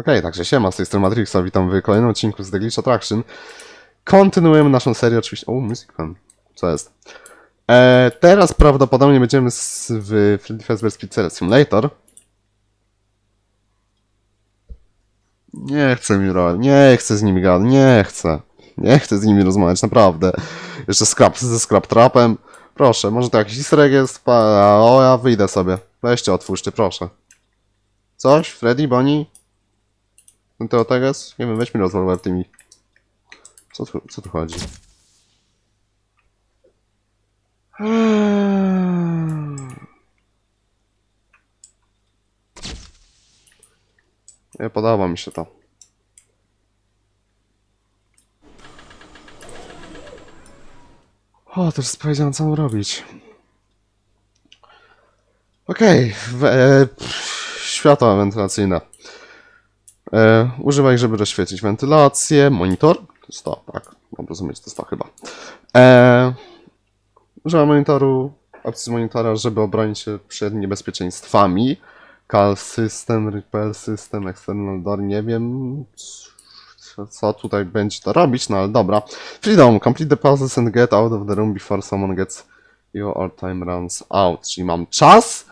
Okej, także siema, z tej strony Matrixa, witam w kolejnym odcinku z The Glitch Attraction. Kontynuujemy naszą serię oczywiście... O, Music Fan. Co jest? E, teraz prawdopodobnie będziemy z, w Freddy Fazbear's Pizzeria Simulator. Nie chcę mi ro- nie chcę z nimi gadać, nie chcę. Nie chcę z nimi rozmawiać, naprawdę. Jeszcze scrap, ze Scrap Trapem. Proszę, może to jakiś easter egg jest? Pa- o, ja wyjdę sobie. Weźcie, otwórzcie, proszę. Coś? Freddy, Bonnie? Ten Teoteges? Nie wiem, weź mi rozwal łeb tymi. Co tu, co tu chodzi? Nie podoba mi się to. O, to już powiedziałem, co mam robić. Okej, okay, e, światła wentylacyjne. E, używaj, żeby rozświecić wentylację. Monitor. To jest to, tak. Mam rozumieć, to jest to chyba. E, używam monitoru, opcji monitora, żeby obronić się przed niebezpieczeństwami. Cal System, Repel System, External Door, nie wiem co- tutaj będzie to robić, no ale dobra. Freedom, complete the process and get out of the room before someone gets you or time runs out. Czyli mam czas,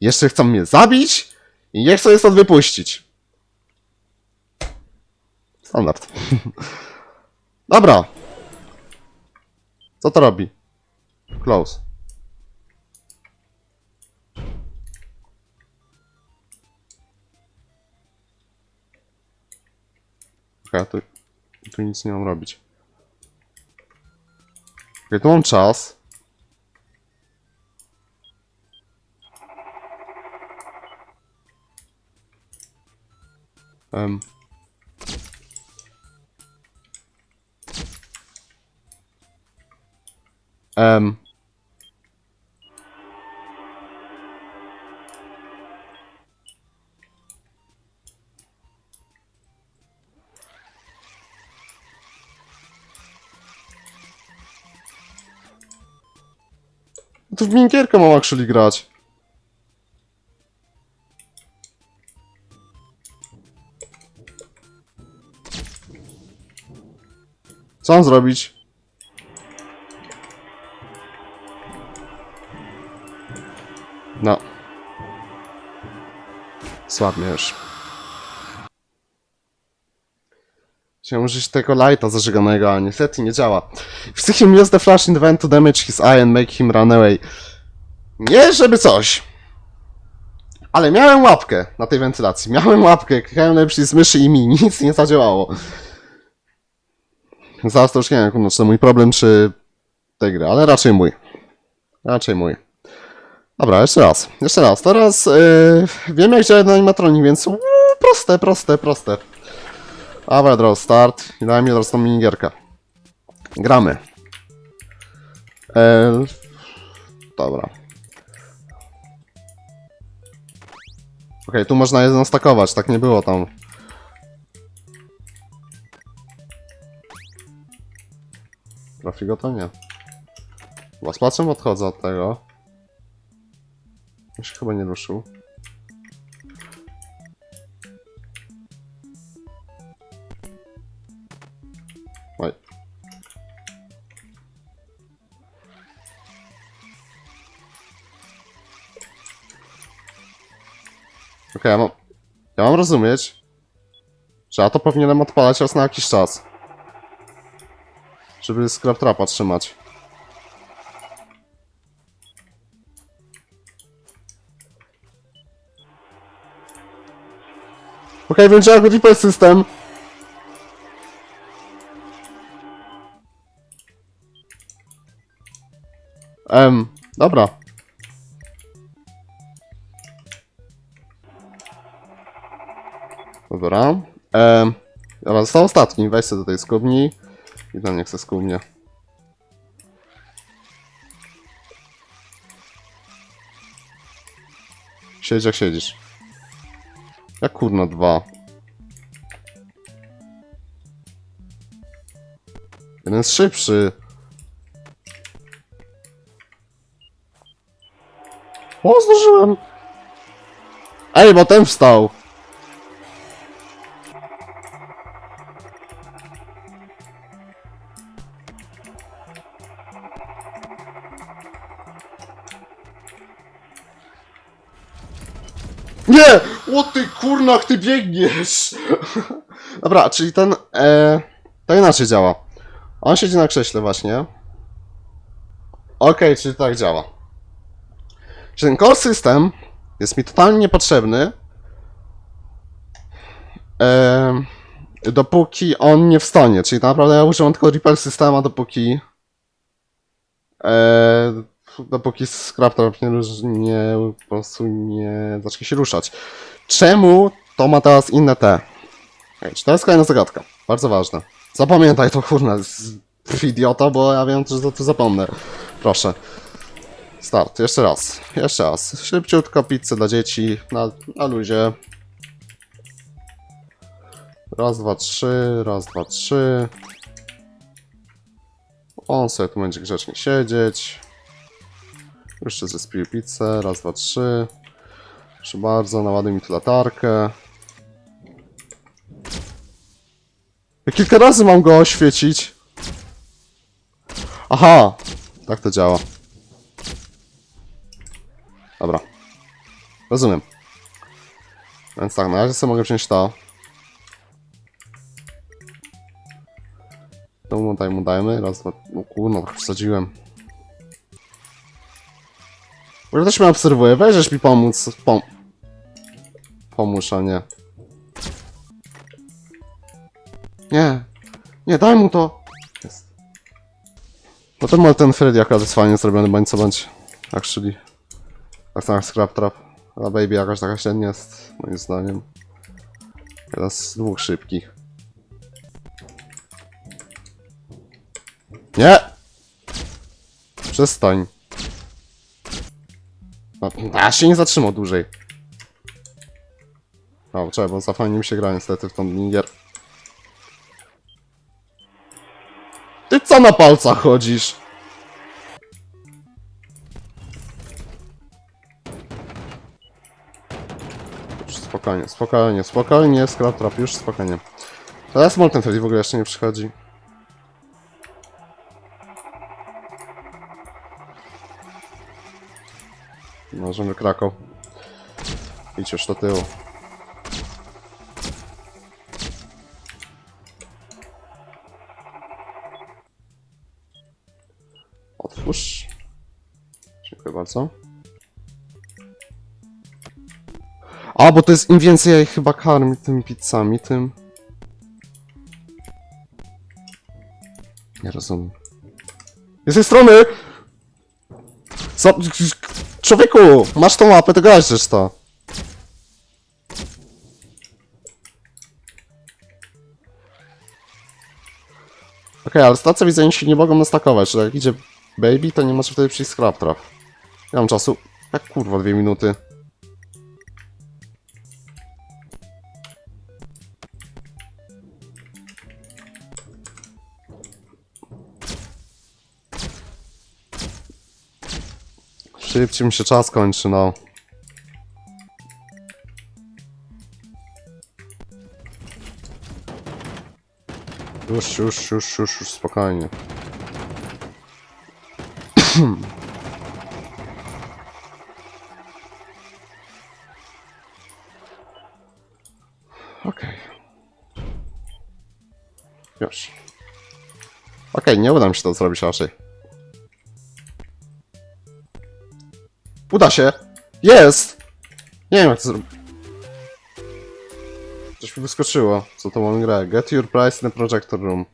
jeszcze chcą mnie zabić i nie chcą je stąd wypuścić. Standard. Dobra. Co to robi? Close. Okej, tu, tu nic nie mam robić. Okej, tu mam czas. Um. Um. To w minkierkę mam actually grać. Co mam zrobić? No. Słabniesz. Chciałem użyć tego lighta zażyganego, a niestety nie działa. Chcę him use the flash in the vent to damage his eye and make him run away. Nie żeby coś. Ale miałem łapkę na tej wentylacji. Miałem łapkę, klikałem na przycisk myszy i mi nic nie zadziałało. Zaraz to już nie wiem, czy to mój problem, czy tej gry, ale raczej mój. Raczej mój. Dobra, jeszcze raz. Jeszcze raz. Teraz yy, wiem jak działa animatronik, więc uuu, proste, proste, proste. Dobra, draw start i daj mi teraz tą minigierkę. Gramy. Eee, dobra. Okej, tu można jedną stakować, tak nie było tam. Trafi go to nie. Chyba z odchodzę od tego. Się chyba nie ruszył. Oj. Ja mam... Ja mam rozumieć, że ja to powinienem odpalać raz na jakiś czas. Żeby scrap trapa trzymać. Okej, okay, jak replay system. Em, dobra. Dobra. Em, dobra, został ostatni. Weź sobie do tej skubni. I ten niech se skubnie. Siedź jak siedzisz. Jak kurno dwa? Jeden jest szybszy. O, zdążyłem! Ej, bo ten wstał! Nie! O ty kurnach, ty biegniesz! Dobra, czyli ten... E, to inaczej działa. On siedzi na krześle właśnie. Okej, czyli tak działa. Czyli ten core system jest mi totalnie niepotrzebny. E, dopóki on nie wstanie. Czyli tak naprawdę ja używam tylko repair systema, dopóki... E, dopóki Scraptrap nie, nie po prostu nie zacznie się ruszać. Czemu to ma teraz inne te? Ej, czy to jest kolejna zagadka? Bardzo ważne. Zapamiętaj to kurna, idiota, bo ja wiem, że to, to zapomnę. Proszę. Start, jeszcze raz. Jeszcze raz. Szybciutko pizzę dla dzieci na, na luzie. Raz, dwa, trzy, raz, dwa, trzy. On sobie tu będzie grzecznie siedzieć. Jeszcze zespił pizzę. Raz, dwa, trzy. Proszę bardzo, naładuj mi tu latarkę. Ja kilka razy mam go oświecić. Aha! Tak to działa. Dobra. Rozumiem. Więc tak, na razie sobie mogę wziąć to. To mu daj mu dajmy. Raz, dwa. No kurno. Ja też mnie obserwuję. Weźesz mi pomóc. Pom Pomóż, a nie. Nie. Nie, daj mu to. Jest. No ten Freddy akurat jest fajnie zrobiony, bądź co bądź. Actually. Tak samo jak Scrap Trap. A Baby jakaś taka średnia jest, moim zdaniem. Teraz dwóch szybkich. Nie! Przestań. No, ja się nie zatrzymał dłużej. O, czekaj, bo za fajnie mi się gra niestety w tą minigier. Ty co na palcach chodzisz? Już spokojnie, spokojnie, spokojnie, Scrap Trap, już spokojnie. Teraz Molten Freddy w ogóle jeszcze nie przychodzi. Możemy Krakow. Idź już do tyłu. Otwórz. Dziękuję bardzo. A, bo to jest im więcej ja ich chyba karmi tymi pizzami, tym... Nie rozumiem. Z tej strony! Co? Człowieku! Masz tą łapę, to gaździesz to. Okej, ale stacja widzę, oni się nie mogą nastakować, że jak idzie baby, to nie może wtedy przyjść scrap trap. Ja mam czasu. Jak kurwa, dwie minuty. Szybciej mi się czas kończy, no. Już, już, już, już, już, spokojnie. Okej. Już. Okej, nie uda mi się to zrobić raczej. Uda się! Jest! Nie wiem jak to zrobić. Coś mi wyskoczyło. Co to mam grę? Get your price in the projector room.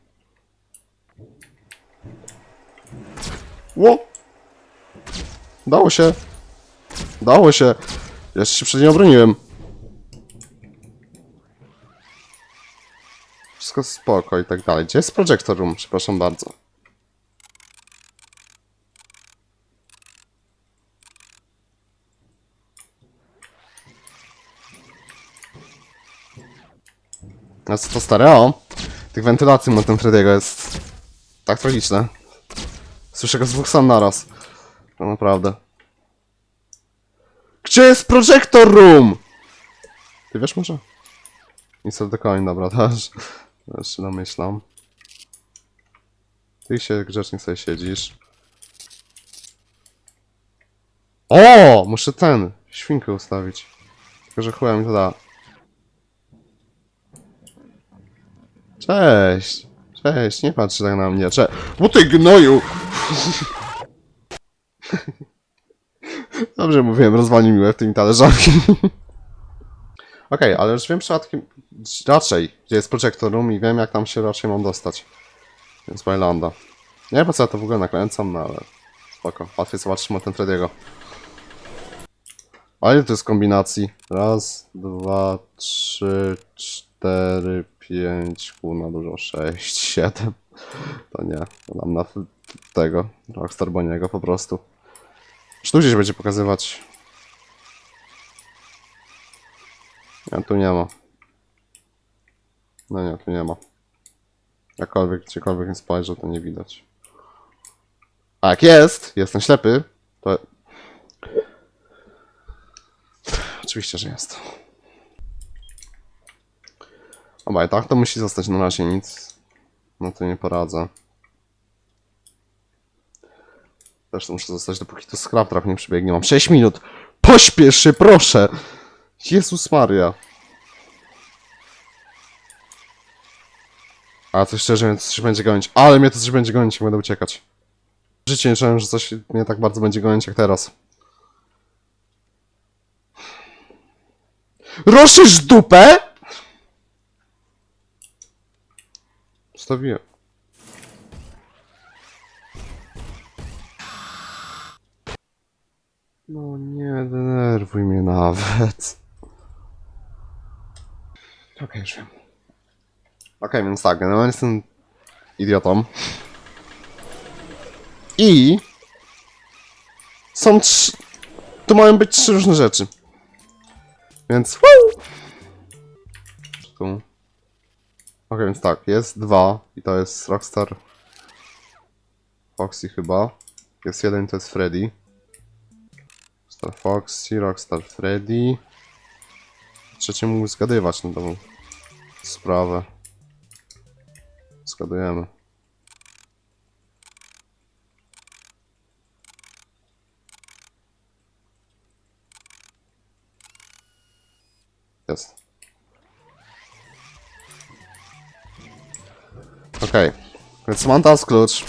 Ło! Dało się! Dało się! Jeszcze się przed nie obroniłem. Wszystko spoko i tak dalej. Gdzie jest projector room? Przepraszam bardzo. A co to stereo? Tych wentylacji Montem Freddy'ego jest tak tragiczne. Słyszę go z dwóch stron naraz. No naprawdę. Gdzie jest Projector Room? Ty wiesz może? Insert the coin, dobra, też. Też się namyślam. Ty się grzecznie sobie siedzisz. O! Muszę ten, świnkę ustawić. Tylko, że chuja mi to da. Cześć! Cześć, nie patrz tak na mnie. Cze... Bo ty gnoju! Dobrze mówiłem, rozwalił mi łeb tymi talerzami. Okej, ale już wiem przypadkiem raczej, gdzie jest Projector Room i wiem jak tam się raczej mam dostać. Więc Wylanda. Nie wiem po co ja to w ogóle nakręcam, no ale spoko. Łatwiej zobaczyć ten Freddy'ego. A ile to jest kombinacji? Raz, dwa, trzy, cztery, pięć, pół na dużo, sześć, siedem. To nie, to dam na tego, Rockstar Boniego po prostu. Czy tu gdzieś będzie pokazywać? Nie, tu nie ma. No nie, tu nie ma. Jakkolwiek, gdziekolwiek nie spojrzę, to nie widać. A jak jest, jestem ślepy, to... Oczywiście, że jest. Dobra, i tak to musi zostać na razie nic. No to nie poradzę. Też to muszę zostać, dopóki to Scraptrap nie przybiegnie. Mam 6 minut. Pośpiesz się, proszę! Jezus Maria. A coś szczerze, mnie coś będzie gonić. Ale mnie to coś będzie gonić, będę uciekać. W życiu nie czułem, że coś mnie tak bardzo będzie gonić jak teraz. Ruszysz dupę? Stawiłem. No nie denerwuj mnie nawet. Okej, już wiem. Okej, więc tak, generalnie jestem idiotą. I są trzy. Tu mają być trzy różne rzeczy. Więc. Woo! Tu. Okej, więc tak, jest dwa i to jest Rockstar Foxy chyba. Jest jeden to jest Freddy. Rockstar Foxy, Rockstar Freddy. Trzecie mógł zgadywać na tą sprawę. Zgadujemy. Jest. Okej. Więc mam teraz klucz.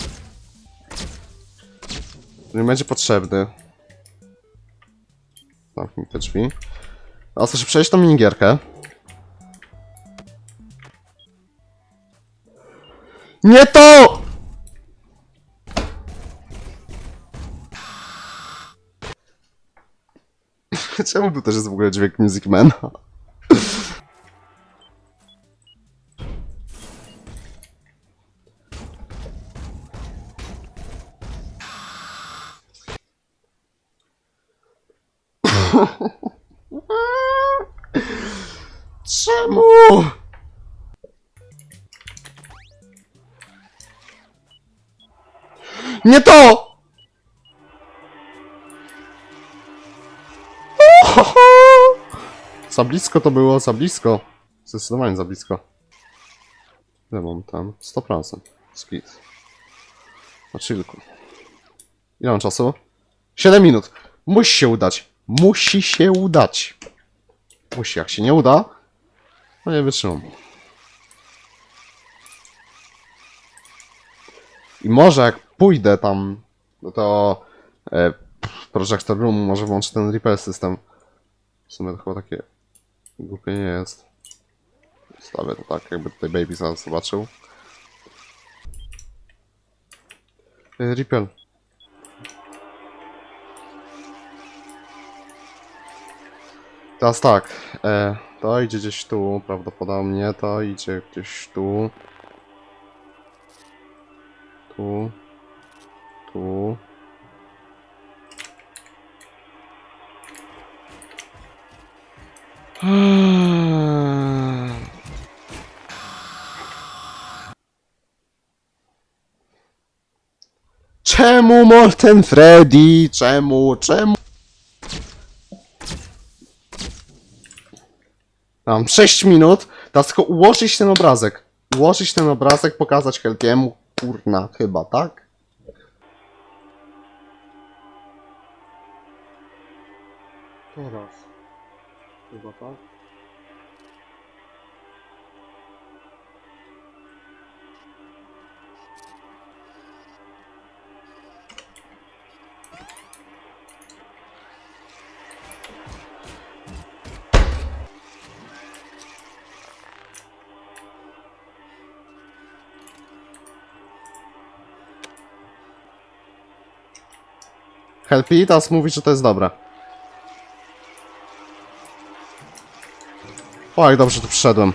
Mi będzie potrzebny. Zamknij te drzwi. Teraz muszę przejść tą minigierkę. Nie to! Czemu tu też jest w ogóle dźwięk Music? Nie to! Za blisko to było, za blisko. Zdecydowanie za blisko. Ile mam tam? 100%. Skit. Na chillku. Ile mam czasu? 7 minut. Musi się udać. Musi się udać. Musi. Jak się nie uda, to nie wytrzymam. I może jak pójdę tam do tego e, Projector Room, może włączę ten repair system. W sumie to chyba takie głupie nie jest. Stawię to tak, jakby tutaj Baby zaraz zobaczył. E, Ripple. Teraz tak, e, to idzie gdzieś tu, prawdopodobnie, to idzie gdzieś. Tu. Tu. Czemu Molten Freddy? Czemu? Czemu? Mam 6 minut, teraz tylko ułożyć ten obrazek. Ułożyć ten obrazek, pokazać Helkiemu. Kurna, chyba, tak? Teraz. Chyba tak. Helpitas mówi, że to jest dobre. O, jak dobrze tu przyszedłem.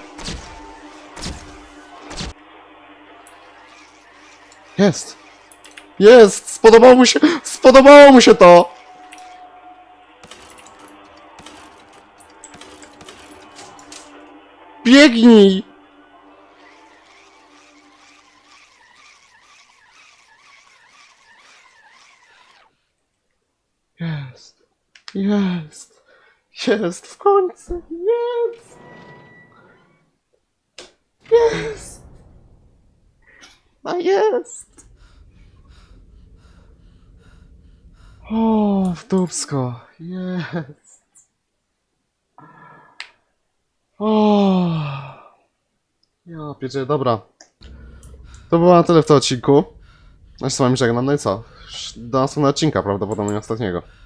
Jest! Jest! Spodobało mu się! Spodobało mu się to! Biegnij! Jest! Jest! Jest! W końcu! Jest! Jest! A jest! O, w dupsko! Jest! O! Ja pierdzie, dobra. To było na tyle w tym odcinku. Ja się z wami żegnam, no i co? Do następnego odcinka, prawdopodobnie ostatniego.